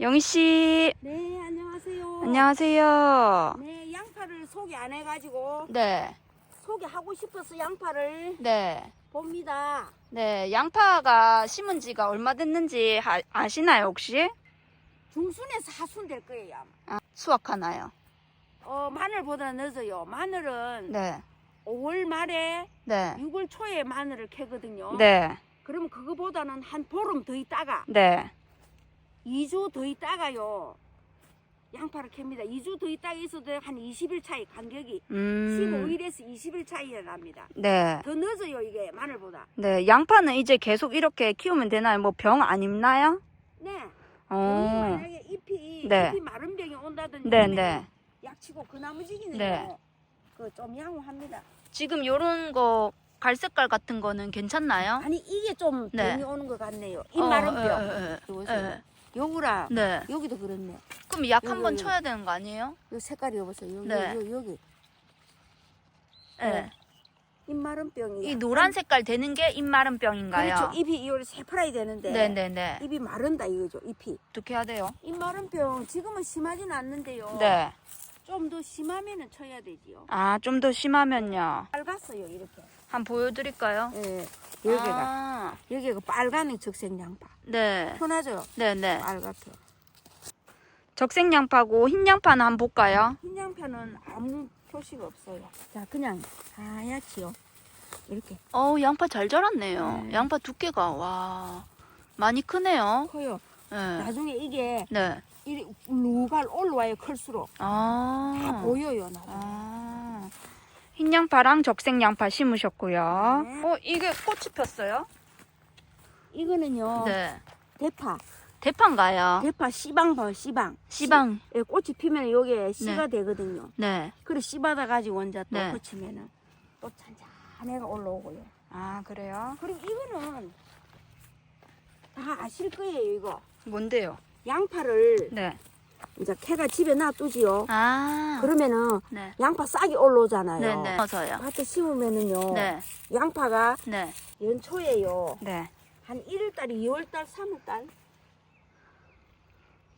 영희 씨, 네, 안녕하세요. 안녕하세요. 네, 양파를 소개 안 해가지고 네, 소개하고 싶어서 양파를 네, 봅니다. 네. 양파가 심은 지가 얼마 됐는지 하- 아시나요, 혹시? 중순에서 하순 될 거예요. 아마. 아, 수확하나요? 어, 마늘보다 늦어요. 마늘은 네, 5월 말에 네, 6월 초에 마늘을 캐거든요. 네, 그러면 그거보다는 한 보름 더 있다가 네. 2주 더 있다가요. 양파를 캡니다. 2주 더 있다가 있어도 한 20일 차이 간격이 음, 15일에서 20일 차이가 납니다. 네. 더 늦어요, 이게 마늘보다. 네, 양파는 이제 계속 이렇게 키우면 되나요? 뭐 병 안 입나요? 네. 어, 만약에 잎이 네. 잎이 마른 병이 온다든지 네, 네. 약치고 그 나머지기는 네. 그좀 양호합니다. 지금 요런 거 갈색깔 같은 거는 괜찮나요? 아니 이게 좀 네. 병이 오는 것 같네요. 잎 어, 마른 예, 병. 예, 예. 보세 요거랑 네. 여기도 그렇네. 그럼 약 한번 요거. 쳐야 되는 거 아니에요? 요 색깔이 여보세요. 여기 네. 요, 여기 네. 네. 잎 마른 병이 이 노란 색깔 되는 게 입마른 병인가요? 그렇죠. 잎이 이걸 새파랗게 되는데 네네네. 잎이 마른다 이거죠. 잎이 어떻게 해야 돼요? 잎 마른 병 지금은 심하진 않는데요. 네. 좀 더 심하면은 쳐야 되지요. 아, 좀 더 심하면요. 빨갛어요 이렇게. 한번 보여드릴까요? 예. 여기가 아, 여기가 빨간 적색 양파. 네. 편하죠? 네네. 빨갛게. 적색 양파고 흰 양파는 한번 볼까요? 흰 양파는 아무 표시가 없어요. 자, 그냥 하얗지요. 이렇게 어우, 양파 잘 자랐네요. 네. 양파 두께가, 와, 많이 크네요. 커요. 네. 나중에 이게 네. 이 누갈 올라와요. 클수록 다 아. 보여요. 나중에. 아. 흰 양파랑 적색 양파 심으셨고요. 네. 어, 이게 꽃이 폈어요? 이거는요. 네. 대파. 대파인가요? 대파 씨방 봐. 씨방. 씨방. 씨- 예, 꽃이 피면 요게 씨가 네. 되거든요. 네. 그래 씨 받아 가지고 원자 또 네. 거치면은 또 잔잔해가 올라오고요. 아, 그래요? 그리고 이거는 다 아실 거예요. 이거 뭔데요? 양파를 네. 이제 캐가 집에 놔두지요. 아. 그러면은 네. 양파 싹이 올라오잖아요. 네네. 어서요. 밭에 심으면은요. 네. 양파가 네. 연초에요. 네. 한 1월달, 2월달, 3월달.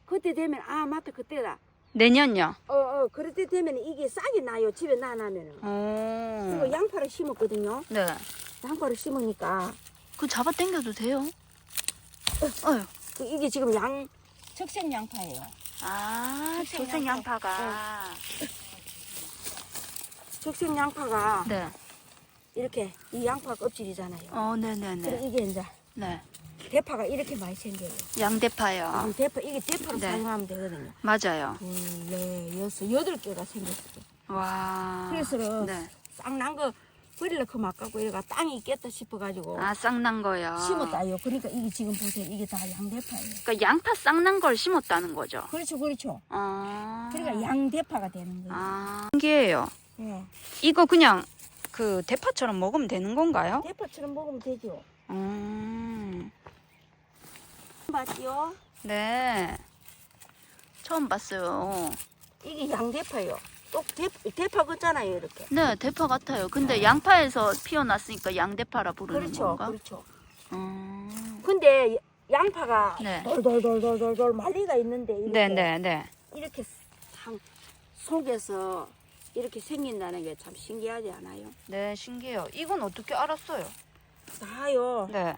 그때 되면 아 맞다 그때다. 내년요. 어, 어 그럴 때 되면 이게 싹이 나요. 집에. 그리고 오. 양파를 심었거든요. 네. 양파를 심으니까 그 잡아 당겨도 돼요? 어휴. 그 이게 지금 양 적색 양파예요. 아, 적색 양파. 양파가. 적색 양파가 네. 이렇게 이 양파 껍질이잖아요. 어, 네네네. 이게 이제 네. 대파가 이렇게 많이 생겨요. 양대파요. 이 대파 이게 대파로 네. 사용하면 되거든요. 맞아요. 둘, 넷, 여섯, 여덟 개가 생겼어요. 와. 그래서 네. 쌍난 거 버리려고 막 갖고 이래가 땅이 있겠다 싶어가지고 아, 쌍난 거요. 심었다요. 그러니까 이게 지금 보세요. 이게 다 양대파예요. 그러니까 양파 쌍난 걸 심었다는 거죠. 그렇죠, 그렇죠. 아. 그러니까 양대파가 되는 거예요. 아. 신기해요. 예. 이거 그냥 그 대파처럼 먹으면 되는 건가요? 대파처럼 먹으면 되죠. 음. 봤지요? 네. 처음 봤어요. 이게 양대파요. 또 대, 대파 같잖아요, 이렇게. 네, 대파 같아요. 근데 양파에서 피어났으니까 양대파라 부르는 그렇죠, 건가? 그렇죠. 음. 근데 양파가 네. 돌돌돌돌돌돌 말리가 있는데 이렇게 네, 네, 네. 이렇게 상 속에서 이렇게 생긴다는 게 참 신기하지 않아요? 네, 신기해요. 이건 어떻게 알았어요? 다요. 네.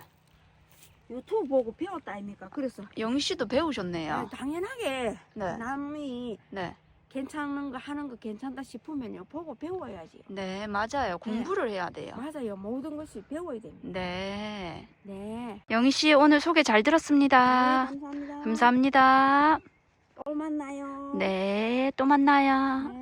유튜브 보고 배웠다 아닙니까? 그래서 영희 씨도 아, 배우셨네요. 당연하게 네. 남이 네. 괜찮은 거 하는 거 괜찮다 싶으면요 보고 배워야지. 네, 맞아요. 공부를 해야 돼요. 맞아요. 모든 것이 배워야 됩니다. 네. 네. 영희 씨 오늘 소개 잘 들었습니다. 네, 감사합니다. 감사합니다. 또 만나요. 네, 또 만나요. 네.